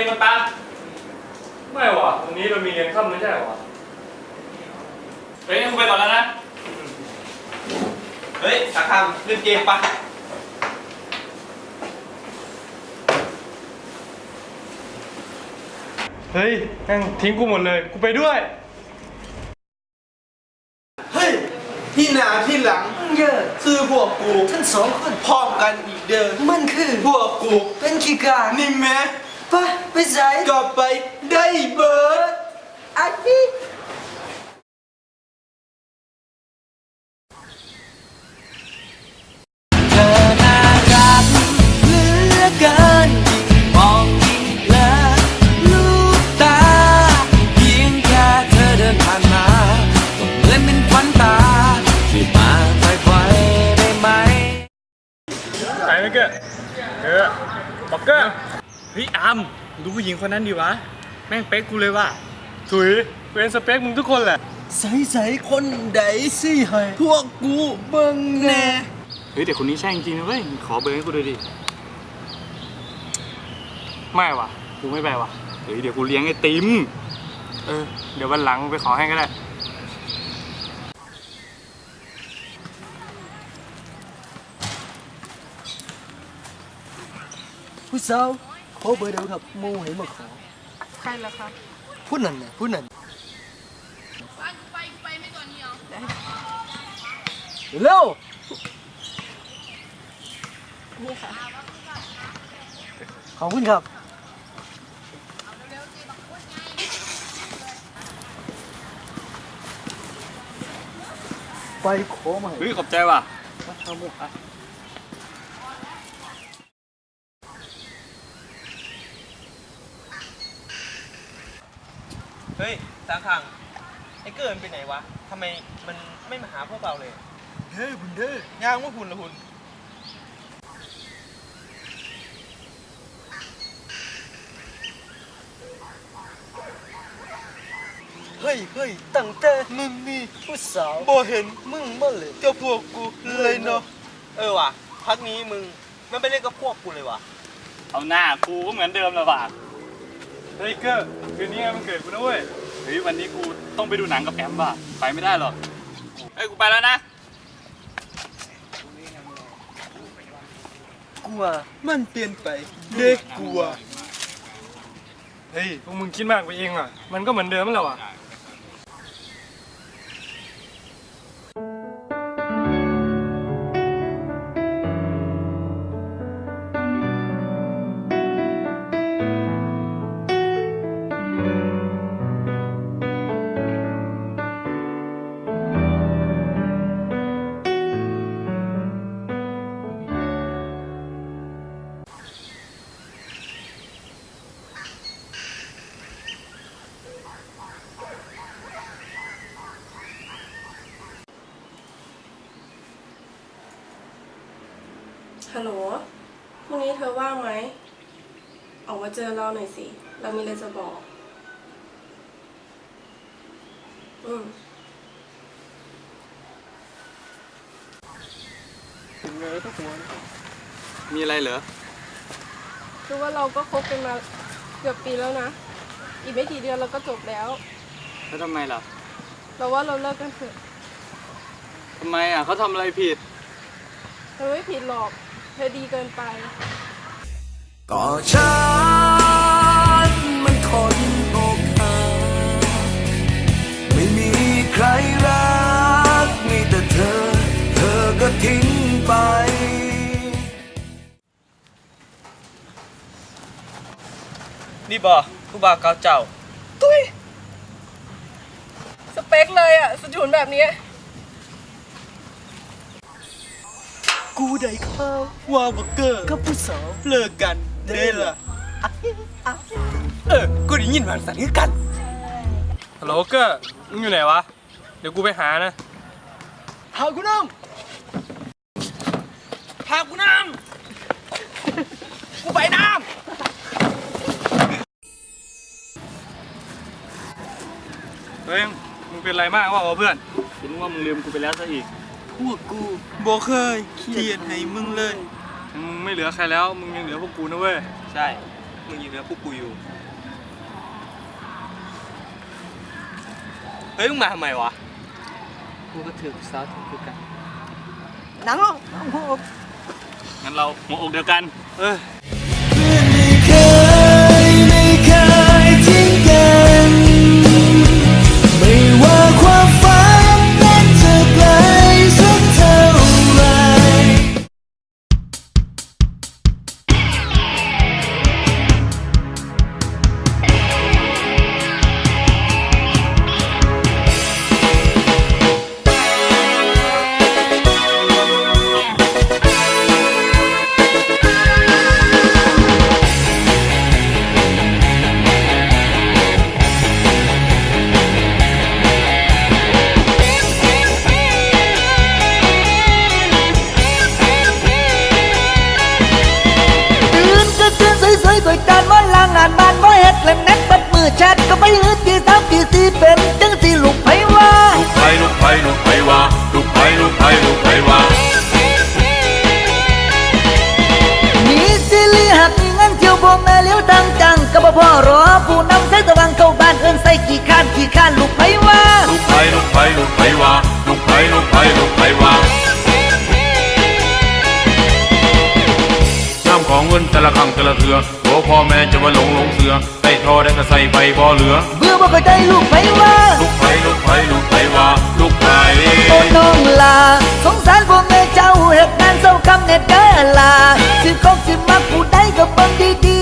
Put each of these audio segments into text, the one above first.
มกันปะไม่ว่ะวันนี้เรามีเรียนค่ำไม่ใช่เหรอเฮ้ยงั้นกูไปก่อนแล้วนะ เฮ้ยสักคำเล่นเกมปะเฮ้ยแม่งทิ้งกูหมดเลย กูไปด้วย เฮ้ย ที่หนาที่หลังเยอะคือพวกกูท่านสองคนพร้อมกันอีกเดิมมันคือ พวกกูเป็นขี้กากนี่แม้ไปะ Với, với giấy Cọp bấy đầy bớt Anh đi. ฮ้ยอามดูผู้หญิงคนนั้นดีวะ แม่งเป๊กกูเลยว่ะถุยเป็นสเปคมึงทุกคนแหละ ใส่ใส่คนใดสิให้ พวกกูเบิ่งแน่ เฮ้ยแต่คนนี้ใช่จริงๆนะเว้ย ขอเบอร์ให้กูดูดิ ไม่ว่ะ กูไม่ไปว่ะ เฮ้ยเดี๋ยวกูเลี้ยงไอติม เออ เดี๋ยววันหลังไปขอให้ก็ได้ ผู้สาว ขอเบอร์เดียวครับโมให้มาขอใครล่ะคะผู้นั้นน่ะผู้นั้นเร็วนี่ค่ะขอบคุณครับ ไปขอมาให้เฮ้ยขอบใจว่ะมาทำเลยอะ เฮ้ยสักครั้งไอ้เกิร์มันไปไหนวะทำไมมันไม่มาหาพวกเราเลยเฮ้ยบุญเด้อย่างว่าหุ่นละหุ่นเฮ้ยเฮ้ยตั้งแต่มึงมีผู้สาวบ่เห็นมึงมาเลยกับพวกกูเลยเนาะเออว่ะพักนี้มึงไม่ไปเล่นกับพวกกูเลยว่ะเอาหน้ากูก็เหมือนเดิมแล้วว่ะเฮ้ยเกอร์คืนนี้มันเกิดกูนะเว้ยเฮ้ยวันนี้กูต้องไปดูหนังกับแอมว่ะไปไม่ได้หรอกเฮ้ยกูไปแล้วนะ กลัว มันเปลี่ยนไปเด็กกลัว เฮ้ยพวกมึงคิดมากไปเองอะ มันก็เหมือนเดิมนั่นแหละว่ะ ฮัลโหล พรุ่งนี้เธอว่างไหม ออกมาเจอเราหน่อยสิ เรามีอะไรจะบอก อืมมีอะไรเหรอ คือว่าเราก็คบกันมาเกือบปีแล้วนะ อีกไม่กี่เดือนเราก็จบแล้ว แล้วทำไมล่ะ เราว่าเราเลิกกันเถอะทำไมอะเขาทำอะไรผิด เธอไม่ผิดหรอกเธอดีเกินไป ก็ฉันมันคนอกหักไม่มีใครรัก มีแต่เธอ เธอก็ทิ้งไป นี่บ่ผู้บ่าวเก่าเจ้าสเปคเลยอะสจุนแบบนี้ กูได้ข่าวว่าบักเกอร์กับผู้สาวเลิกกันเด้ล่ะเออยินมันสั่นคือกันฮัลโหลเกอร์มึงอยู่ไหนวะ เดี๋ยวกูไปหานะหากูน้ำหากูน้ำกูไปน้เฮ้ยมึงเป็นไรมากวะเพื่อนกูนึกว่ามึงลืมกูไปแล้วซะอีกำ พวกกูบ่เคยเขียนให้มึงเลยมึงไม่เหลือใครแล้ว มึงยังเหลือพวกกูนะเว้ย ใช่ มึงยังเหลือพวกกูอยู่ เฮ้ย มึงมาทำไมวะ กูก็ถือสาวถือกันนังลงงั้นเราหัวอกเดียวกัน เออ อแชทก็ไปหืดที่สามที่สี่เป็นจังสี่ลูกไผว่าไปลูกไปลูกไปว่าลูกไปลูกไปลูกไปว่ามีสิลีหักมีเงินเที่ยวบ่แม่เลี้ยวดังจังก็บ่พอรอผู้นำใช้ตะวังเข้าบ้านเอิ้นใส่ขี้ข้านขี้ข้านลูกไผว่าลูกไปลูกไปลูกไปว่าลูกไปลูกไปลูกไปว่าน้ำของเงินแต่ละครั้งแต่ละเถือโอ้ พ่อแม่จะมาหลงหลงเสือได้ทอได้ก็ใส่ไปบ่เหลือ เบื่อบ่เข้าใจลูกไผว่าลูกไปลูกไปลูกไปว่าลูกไปโอ้น้องลา สงสารพ่อแม่เจ้าเฮ็ดงานเศร้าคำเน็ดเด้อลาสิคบสิมักผู้ใดก็เบิ่งดี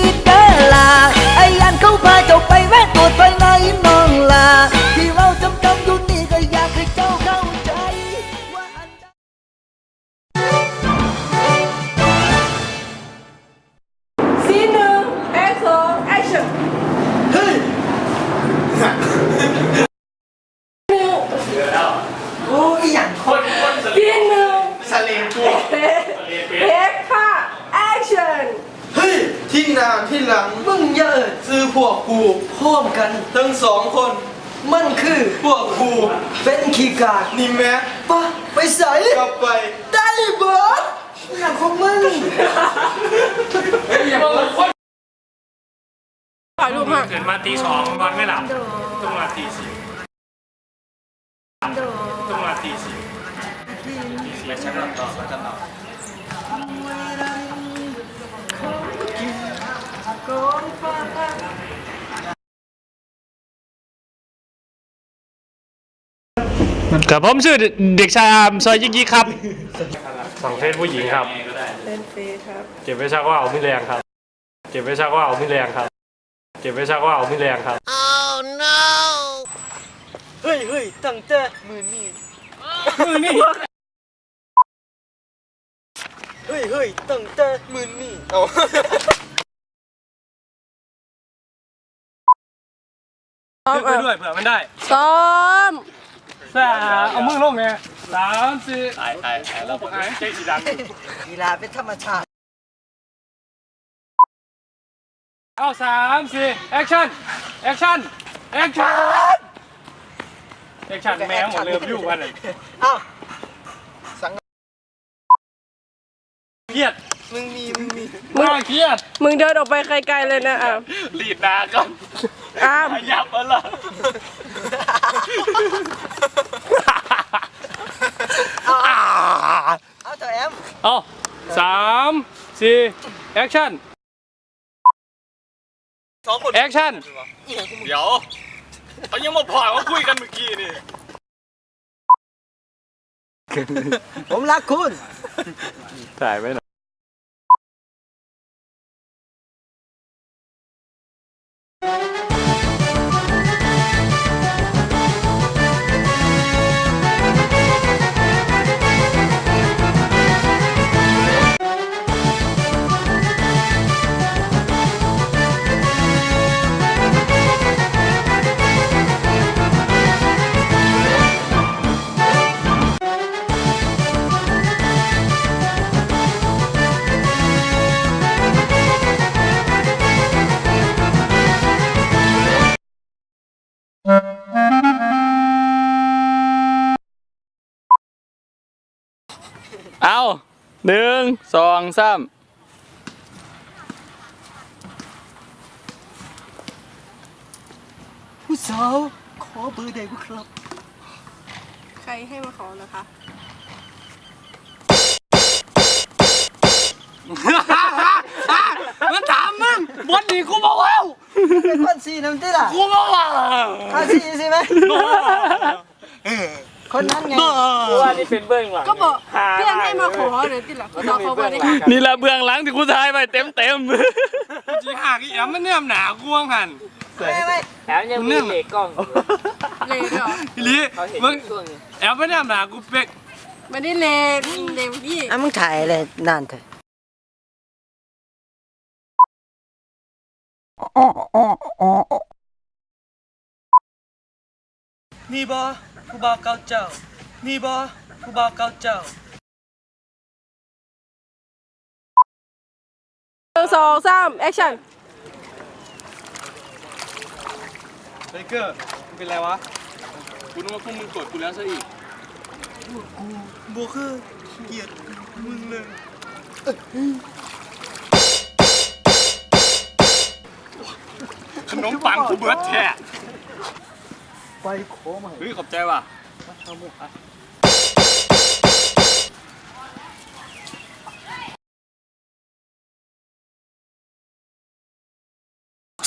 กกูเป็นขี้กากนี่แม่ปะไปใส่กลับไป ได้เบิร์ดอย่างของมึงถ่ายรูปฮะเกิดมาตีสองนอนไม่หลับต้องมาตีสี่ต้องมาตีสี่ตีสี่ฉันนอนต่อฉันนอนกั บผมชื่อเด็กชายอามซอยยิกยิกครับสั่งเฟซผู้หญิงครับ เป็นเฟซครับ เก็บไว้ชักว่าเอาไม่แรงครับ เก็บไว้ชักว่าเอาไม่แรงครับ เก็บไว้ชักว่าเอาไม่แรงครับเฮ้ยเฮ้ยตั้งแต่มือนี่มือนี่เฮ้ยเฮ้ยตั้งแต่มือนี่เอาซ้อมขึ้นไปอะด้วยเผื่อมันได้ซ้อม สามเอามือลงไงสามสี่ถ่ายถ่ายถ่ายแล้วผมใจสีดำกีฬาเป็นธรรมชาติ เอาสามสี่แอคชั่น แอคชั่น แอคชั่น แอคชั่นแมวหมดเลยอยู่กันเลยเอ้าเครียดมึงมี มึงมีน่าเครียด มึงเดินออกไปไกลๆเลยนะอะรีดนาก่อนอ้ามขยับมาละ เอาเจ้าแอมเอาสามสี่แอคชั่น สองคนแอคชั่น เดี๋ยวเขายังมาพอว่าคุยกันเมื่อกี้นี่ ผมรักคุณ ถ่ายไว้หน่อย เอาหนึ่งสองสามผู้สาวขอเบอร์ได้บ่ครับ ใครให้มาขอนะคะ มันถามมึงบนนี้กูบอกว่าเป็นคนสีน้ำติล่ะกูบอกว่าอาสีใช่ไหม คนนั้นไงว่านี่เป็นเบื้องหลังก็บอกเพื่อนให้มาขอเดี๋ยวที่หลังเราเขาบอกได้นี่ละเบื้องหลังที่กูถ่ายไปเต็มเต็มจีหากอีแอมมันเนี่ยมหนากวงหันไม่ไม่แถมยังมีเหล็กกล้องเลยด้วยเหรออีหลีเขาเห็นมึงช่วงนี้แอมมันเนี่ยมหนากูเป็กไม่ได้เลยเลยพี่อะมึงถ่ายอะไรนานเถอะ นี่บอผู้บ่าวเก่าเจ้า นี่บอผู้บ่าวเก่าเจ้าหนึ่งสองสามแอคชั่นเบเกอร์มึงเป็นไรวะกูนึกว่าพวกมึงกดกูแล้วซะอีกบัวคือเกลียดมึงเลยขนมปังกูเบิร์ดแท้ ไปขอมาเฮ้ยขอบใจว่ะ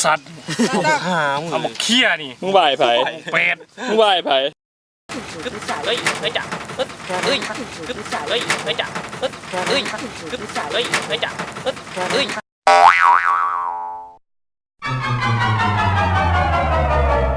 สัตว์เอาหมกเขี้ยนี่มึงบ่ายไผเป็ดมึงบ่ายไผเฮ้ยเฮ้ยจับเฮ้ยเฮ้ยเฮ้ยเฮ้ยจับเฮ้ยเฮ้ยเฮ้ยเฮ้ยจับเฮ้ยเฮ้ย